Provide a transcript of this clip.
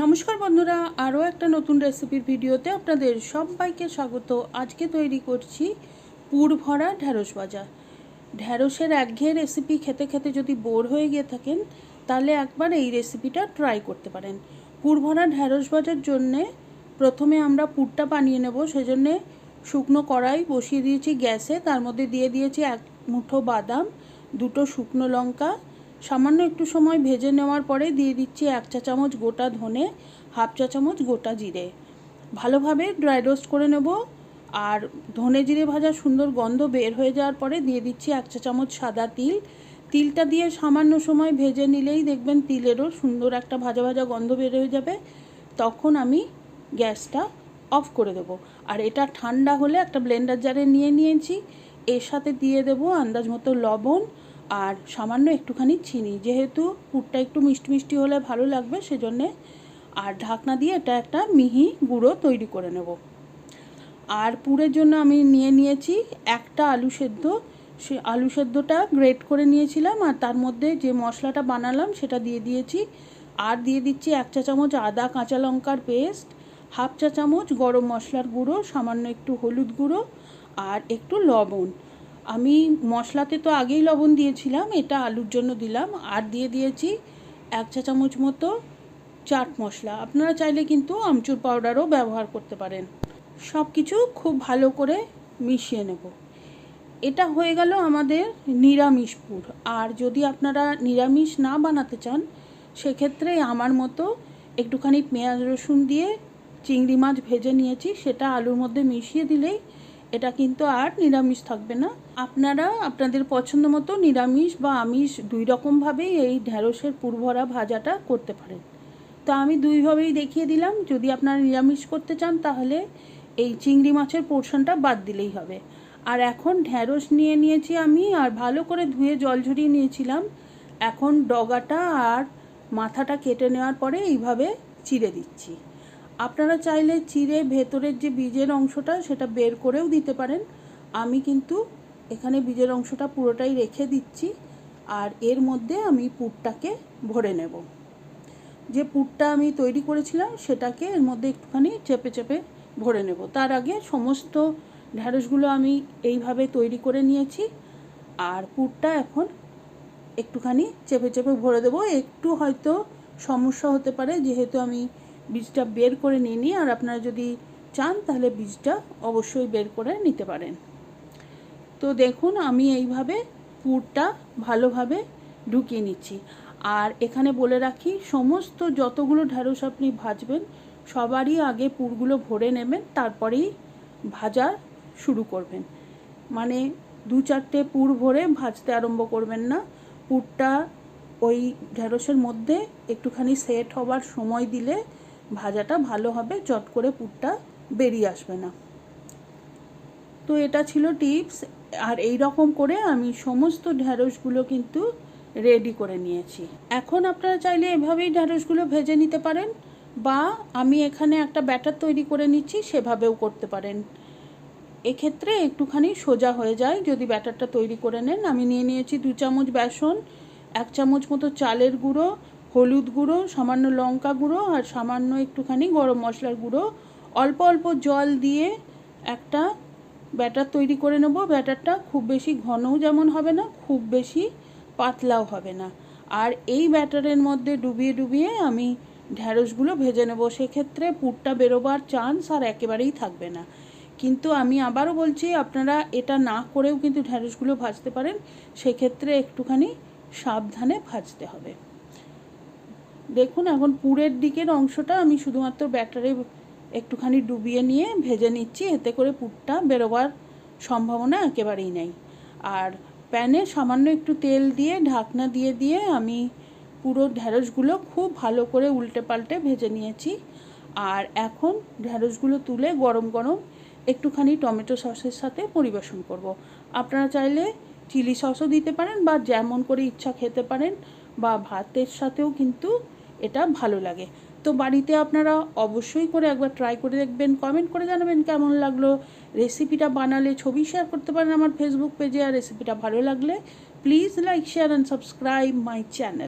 নমস্কার বন্ধুরা, আরও একটা নতুন রেসিপির ভিডিওতে আপনাদের সবাইকে স্বাগত। আজকে তৈরি করছি পুর ভরা ঢ্যাঁড়স ভাজা। ঢ্যাঁড়সের একঘেয়ে রেসিপি খেতে খেতে যদি বোর হয়ে গিয়ে থাকেন, তাহলে একবার এই রেসিপিটা ট্রাই করতে পারেন। পুর ভরা ঢ্যাঁড়স ভাজার জন্যে প্রথমে আমরা পুরটা বানিয়ে নেব। সেজন্যে শুকনো কড়াই বসিয়ে দিয়েছি গ্যাসে। তার মধ্যে দিয়ে দিয়েছি এক মুঠো বাদাম, দুটো শুকনো লঙ্কা সামান্য একটু সময় ভেজে নেওয়ার পরে দিয়ে দিচ্ছি এক চা চামচ গোটা ধনে, হাফ চা চামচ গোটা জিরে। ভালোভাবে ড্রাই রোস্ট করে নেব আর ধনে জিরে ভাজা সুন্দর গন্ধ বের হয়ে যাওয়ার পরে দিয়ে দিচ্ছি এক চা চামচ সাদা তিল। তিলটা দিয়ে সামান্য সময় ভেজে নিলেই দেখবেন তিলেরও সুন্দর একটা ভাজা ভাজা গন্ধ বের হয়ে যাবে। তখন আমি গ্যাসটা অফ করে দেবো। আর এটা ঠান্ডা হলে একটা ব্লেন্ডার জারে নিয়ে নিয়েছি। এর সাথে দিয়ে দেবো আন্দাজ মতো লবণ আর সামান্য একটুখানি চিনি। যেহেতু পুরটা একটু মিষ্টি মিষ্টি হলে ভালো লাগবে, সেজন্যে আর ঢাকনা দিয়ে এটা একটা মিহি গুঁড়ো তৈরি করে নেব। আর পুরের জন্য আমি নিয়ে নিয়েছি একটা আলু সেদ্ধ। সে আলু সেদ্ধটা গ্রেট করে নিয়েছিলাম আর তার মধ্যে যে মশলাটা বানালাম সেটা দিয়ে দিয়েছি। আর দিয়ে দিচ্ছি এক চা চামচ আদা কাঁচা লঙ্কার পেস্ট, হাফ চা চামচ গরম মশলার গুঁড়ো, সামান্য একটু হলুদ গুঁড়ো আর একটু লবণ। আমি মশলাতে তো আগেই লবণ দিয়েছিলাম, এটা আলুর জন্য দিলাম, আর দিয়ে দিয়েছি এক চা চামচ মতো চাট মশলা। আপনারা চাইলে কিন্তু আমচুর পাউডারও ব্যবহার করতে পারেন। সব কিছু খুব ভালো করে মিশিয়ে নেব। এটা হয়ে গেল আমাদের নিরামিষ পুর। আর যদি আপনারা নিরামিষ না বানাতে চান, সেক্ষেত্রে আমার মতো একটুখানি পেঁয়াজ রসুন দিয়ে চিংড়ি মাছ ভেজে নিয়েছি, সেটা আলুর মধ্যে মিশিয়ে দিলেই এটা কিন্তু আর নিরামিষ থাকবে না। আপনারা আপনাদের পছন্দ মতো নিরামিষ বা আমিষ দুই রকমভাবেই এই ঢ্যাঁড়সের পুরভরা ভাজাটা করতে পারেন। তো আমি দুইভাবেই দেখিয়ে দিলাম, যদি আপনারা নিরামিষ করতে চান তাহলে এই চিংড়ি মাছের পোর্শনটা বাদ দিলেই হবে। আর এখন ঢ্যাঁড়স নিয়ে নিয়েছি আমি, আর ভালো করে ধুয়ে জল ঝরিয়ে নিয়েছিলাম। এখন ডগাটা আর মাথাটা কেটে নেওয়ার পরে এইভাবে চিড়ে দিচ্ছি। আপনারা চাইলে চিড়ে ভেতরের যে বীজের অংশটা সেটা বের করেও দিতে পারেন। আমি কিন্তু এখানে বীজের অংশটা পুরোটাই রেখে দিচ্ছি আর এর মধ্যে আমি পুরটাকে ভরে নেব। যে পুরটা আমি তৈরি করেছিলাম সেটাকে এর মধ্যে একটুখানি চেপে চেপে ভরে নেব। তার আগে সমস্ত ঢ্যাঁড়সগুলো আমি এইভাবে তৈরি করে নিয়েছি আর পুরটা এখন একটুখানি চেপে চেপে ভরে দেবো। একটু হয়তো সমস্যা হতে পারে, যেহেতু আমি বীজটা বের করে নিয়ে নিই আর আপনারা যদি চান তাহলে বীজটা অবশ্যই বের করে নিতে পারেন। তো দেখুন, আমি এইভাবে পুরটা ভালোভাবে ঢুকিয়ে নিচ্ছি। আর এখানে বলে রাখি, সমস্ত যতগুলো ঢ্যাঁড়স আপনি ভাজবেন, সবারই আগে পুরগুলো ভরে নেবেন, তারপরেই ভাজা শুরু করবেন। মানে দু চারটে পুর ভরে ভাজতে আরম্ভ করবেন না। পুরটা ওই ঢ্যাঁড়সের মধ্যে একটুখানি সেট হবার সময় দিলে ভাজাটা ভালো হবে, চট করে পুরটা বেরিয়ে আসবে না। তো এটা ছিল টিপস, আর এই রকম করে আমি সমস্ত ঢ্যাঁড়সগুলো কিন্তু রেডি করে নিয়েছি। এখন আপনারা চাইলে এভাবেই ঢ্যাঁড়সগুলো ভেজে নিতে পারেন, বা আমি এখানে একটা ব্যাটার তৈরি করে নিচ্ছি, সেভাবেও করতে পারেন। এক্ষেত্রে একটুখানি সোজা হয়ে যায়, যদি ব্যাটারটা তৈরি করে নেন। আমি নিয়ে নিয়েছি দু চামচ বেসন, এক চামচ মতো চালের গুঁড়ো হলুদ গুঁড়ো, সামান্য লঙ্কা গুঁড়ো আর সামান্য একটুখানি গরম মশলার গুঁড়ো। অল্প অল্প জল দিয়ে একটা ব্যাটার তৈরি করে নেব। ব্যাটারটা খুব বেশি ঘনও যেমন হবে না, খুব বেশি পাতলাও হবে না। আর এই ব্যাটারের মধ্যে ডুবিয়ে ডুবিয়ে আমি ঢ্যাঁড়সগুলো ভেজে নেব। সেক্ষেত্রে পুরটা বেরোবার চান্স আর একেবারেই থাকবে না। কিন্তু আমি আবারও বলছি, আপনারা এটা না করেও কিন্তু ঢ্যাঁড়সগুলো ভাজতে পারেন। সেক্ষেত্রে একটুখানি সাবধানে ভাজতে হবে। দেখুন, এখন পুরের দিকের অংশটা আমি শুধুমাত্র ব্যাটারে একটুখানি ডুবিয়ে নিয়ে ভেজে নিচ্ছি। এতে করে পুরটা বেরোবার সম্ভাবনা একেবারেই নেই। আর প্যানে সামান্য একটু তেল দিয়ে, ঢাকনা দিয়ে দিয়ে আমি পুরো ঢ্যাঁড়সগুলো খুব ভালো করে উল্টে পাল্টে ভেজে নিয়েছি। আর এখন ঢ্যাঁড়সগুলো তুলে গরম গরম একটুখানি টমেটো সসের সাথে পরিবেশন করব। আপনারা চাইলে চিলি সসও দিতে পারেন বা যেমন করে ইচ্ছা খেতে পারেন বা ভাতের সাথেও কিন্তু এটা ভালো লাগে। তো বাড়িতে আপনারা অবশ্যই করে একবার ট্রাই করে দেখবেন কমেন্ট করে জানাবেন কেমন লাগল। রেসিপিটা বানালে ছবি শেয়ার করতে পারেন আমার ফেসবুক পেজে আর রেসিপিটা ভালো লাগলে please like share and subscribe my channel